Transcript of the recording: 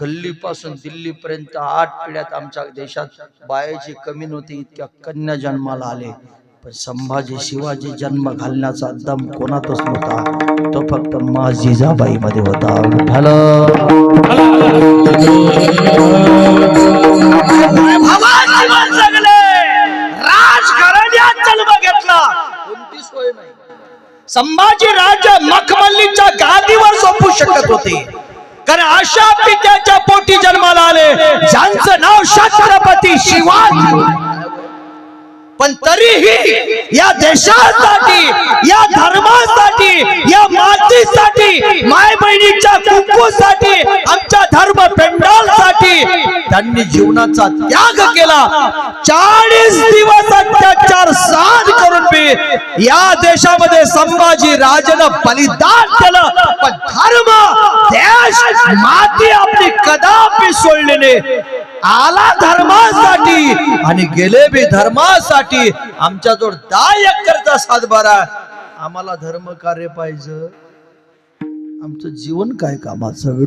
गल्लीपासून दिल्लीपर्यंत आठ पिढ्यात आमच्या देशात बायाची कमी नव्हती इतक्या कन्या जन्माला आले. पण संभाजी शिवाजी जन्म घालण्याचा दम कोणातच नव्हता. तो फक्त मा जिजाबाई मध्ये होता राजकारण जन्म घेतला संभाजी राजा मखमल्लीच्या गादीवर झोपू शकत होते. कारण अशा पित्याच्या पोटी जन्माला आले. ज्यांचं नाव छत्रपती शिवाजी. पण तरीही या देशासाठी या धर्मासाठी या मातीसाठी माय बहिणीच्या कुंकूसाठी आमच्या धर्म पेंडालसाठी त्यांनी जीवनाचा त्याग केला. चाळीस दिवस अत्याचार सहन करून मी या देशामध्ये संभाजी राजन बलिदान केलं पण धर्म माती आपली कदापि सोडलेले आला धर्मासाठी आणि गेले बी धर्मासाठी आमच्या जोड करता एकरचा सातबारा आम्हाला धर्म कार्य पाहिजे. आमचं जीवन काय कामाचं?